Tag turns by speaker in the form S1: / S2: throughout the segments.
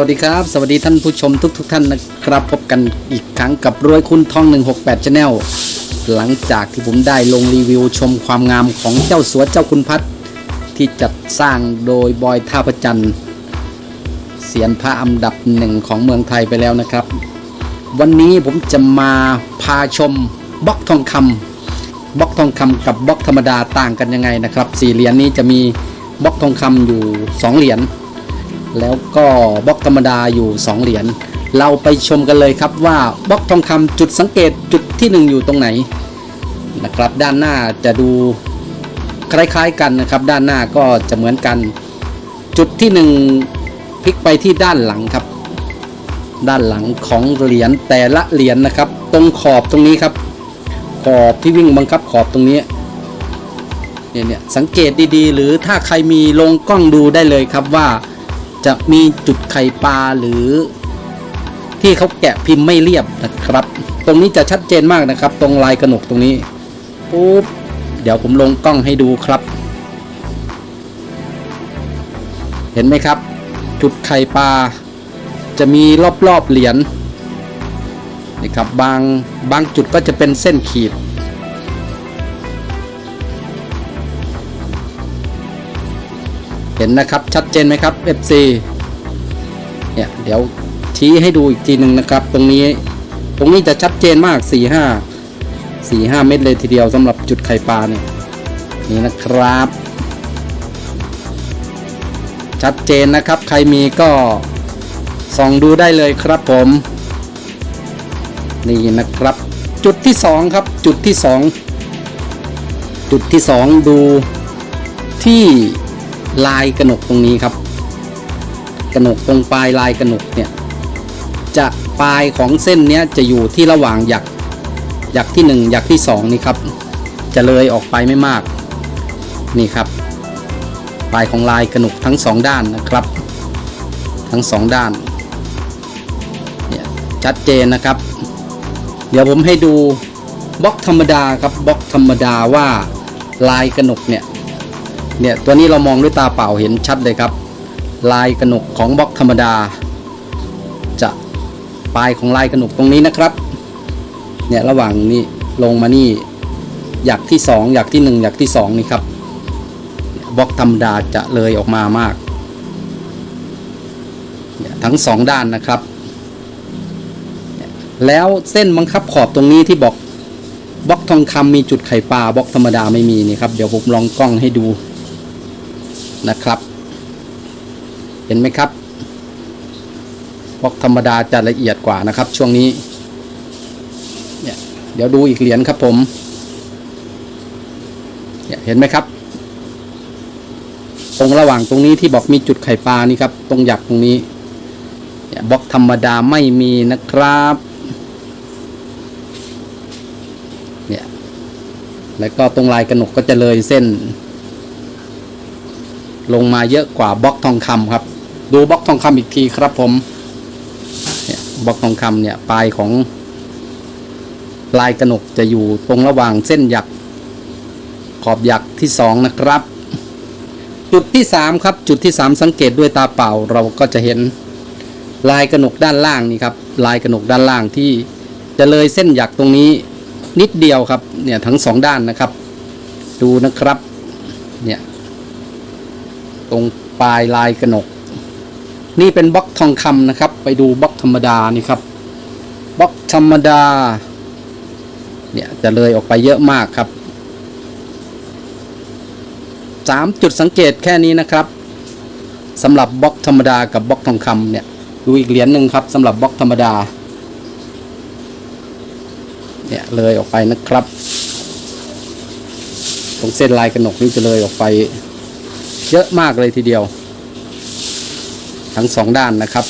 S1: วัสดีครับ สวัสดีท่านผู้ชมทุกทท่านนะครับ พบกันอีกครั้งกับรวยคุณทอง 168 Channel หลังจากที่ผมได้ลงรีวิวชมความงามของเจ้าสัวเจ้าคุณพัดที่จัดสร้างโดยบอยท่าประจันทร์เสียนพระอันดับหนึ่งของเมืองไทยไปแล้วนะครับ วันนี้ผมจะมาพาชมบล็อกทองคำบล็อกทองคำกับบล็อกธรรมดาต่างกันยังไงนะครับสี่เหรียญนี้จะมีบล็อกทองคำอยู่สองเหรียญ แล้วก็บล็อกธรรมดาอยู่ 2 เหรียญเราไปชมกันเลยครับว่าบล็อกทองคำจุดสังเกตจุดที่ 1 อยู่ตรงไหนนะครับด้านหน้าจะดูคล้ายๆกันนะครับ ด้านหน้าก็จะเหมือนกัน จุดที่ 1 พลิกไปที่ด้านหลังครับ ด้านหลังของเหรียญแต่ละเหรียญนะครับ ตรงขอบตรงนี้ครับ ขอบที่วิ่งบังคับขอบตรงนี้เนี่ยเนี่ยสังเกตดีๆ หรือถ้าใครมีลงกล้องดูได้เลยครับว่า จะมีจุดไข่ปลาหรือ ที่เขาแกะพิมพ์ไม่เรียบนะครับ ตรงนี้จะชัดเจนมากนะครับ ตรงลายกระหนกตรงนี้ปุ๊บเดี๋ยวผมลงกล้องให้ดูครับ เห็นไหมครับ จุดไข่ปลาจะมีรอบๆเหรียญนะครับบางบางจุดก็จะเป็นเส้นขีด เห็นนะครับชัดเจนไหมครับ FC เนี่ยเดี๋ยวชี้ให้ดูอีกทีหนึ่งนะครับ ตรงนี้ตรงนี้จะชัดเจนมาก 4 5 4 5 เม็ดเลยทีเดียวสำหรับจุดไข่ปลาเนี่ยนี่นะครับ ชัดเจนนะครับ ใครมีก็ส่องดูได้เลยครับผม นี่นะครับ จุดที่สองครับ จุดที่สองจุดที่สองดูที่ ลายกระหนกตรงนี้ครับ กระหนกตรงปลายลายกระหนกเนี่ยจะปลายของเส้นเนี้ยจะอยู่ที่ระหว่างหยักหยักที่หนึ่งหยักที่สองนี่ครับ จะเลยออกไปไม่มากนี่ครับ ปลายของลายกระหนกทั้งสองด้านนะครับ ทั้งสองด้านเนี่ยชัดเจนนะครับ เดี๋ยวผมให้ดูบล็อกธรรมดาครับบล็อกธรรมดาว่าลายกระหนกเนี่ย เนี่ยตัวนี้เรามองด้วยตาเปล่าเห็นชัดเลยครับ ลายกระหนกของบล็อกธรรมดา จะปลายของลายกระหนกตรงนี้นะครับเนี่ยระหว่างนี้ลงมานี่หยักที่สองหยักที่หนึ่งหยักที่สองนี่ครับบล็อกธรรมดาจะเลยออกมามาก ทั้งสองด้านนะครับ แล้วเส้นบังคับขอบตรงนี้ที่บอกบล็อกทองคำมีจุดไข่ปลาบล็อกธรรมดาไม่มีนี่ครับ เดี๋ยวผมลองกล้องให้ดู นะครับ เห็นไหมครับบล็อกธรรมดาจะละเอียดกว่านะครับ ช่วงนี้เนี่ยเดี๋ยวดูอีกเหรียญครับผมเนี่ยเห็นไหมครับ ตรงระหว่างตรงนี้ที่บอกมีจุดไข่ปลานี่ครับ ตรงหยักตรงนี้เนี่ยบล็อกธรรมดาไม่มีนะครับเนี่ยแล้วก็ตรงลายกระหนกก็จะเลยเส้น ลงมาเยอะกว่าบล็อกทองคำครับ ดูบล็อกทองคำอีกทีครับผมเนี่ยบล็อกทองคำเนี่ยปลายของลายกระหนกจะอยู่ตรงระหว่างเส้นหยักขอบหยักที่สองนะครับ จุดที่สามครับ จุดที่สามสังเกตด้วยตาเปล่าเราก็จะเห็นลายกระหนกด้านล่างนี่ครับ ลายกระหนกด้านล่างที่จะเลยเส้นหยักตรงนี้นิดเดียวครับ เนี่ยทั้งสองด้านนะครับ ดูนะครับ เนี่ย ตรงปลายลายกระหนก นี่เป็นบล็อกทองคำนะครับ ไปดูบล็อกธรรมดานี่ครับบล็อกธรรมดา เนี่ยจะเลยออกไปเยอะมากครับสามจุดสังเกตแค่นี้นะครับสำหรับบล็อกธรรมดากับบล็อกทองคำเนี่ยดูอีกเหรียญหนึ่งครับสำหรับบล็อกธรรมดาเนี่ยเลยออกไปนะครับ ตรงเส้นลายกระหนกนี่จะเลยออกไป เยอะมากเลยทีเดียว ทั้งสองด้านนะครับ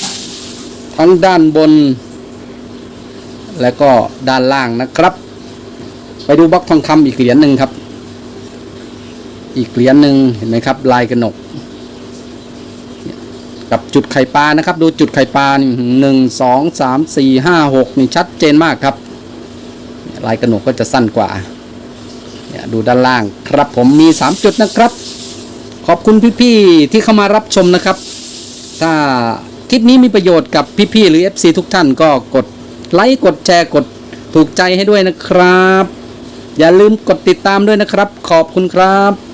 S1: ทั้งด้านบน และก็ด้านล่างนะครับ ไปดูบล็อกทองคำอีกเหรียญหนึ่งครับ อีกเหรียญหนึ่งเห็นไหมครับ ลายกระหนก กับจุดไข่ปลานะครับ ดูจุดไข่ปลาหนึ่งสองสามสี่ห้าหกนี่ชัดเจนมากครับ ลายกระหนกก็จะสั้นกว่าดูด้านล่างครับผมมีสามจุดนะครับ ขอบคุณพี่ๆที่เข้ามารับชมนะครับ ถ้าคลิปนี้มีประโยชน์กับพี่ๆหรือ FC ทุกท่านก็กดไลค์กดแชร์กดถูกใจให้ด้วยนะครับ อย่าลืมกดติดตามด้วยนะครับ ขอบคุณครับ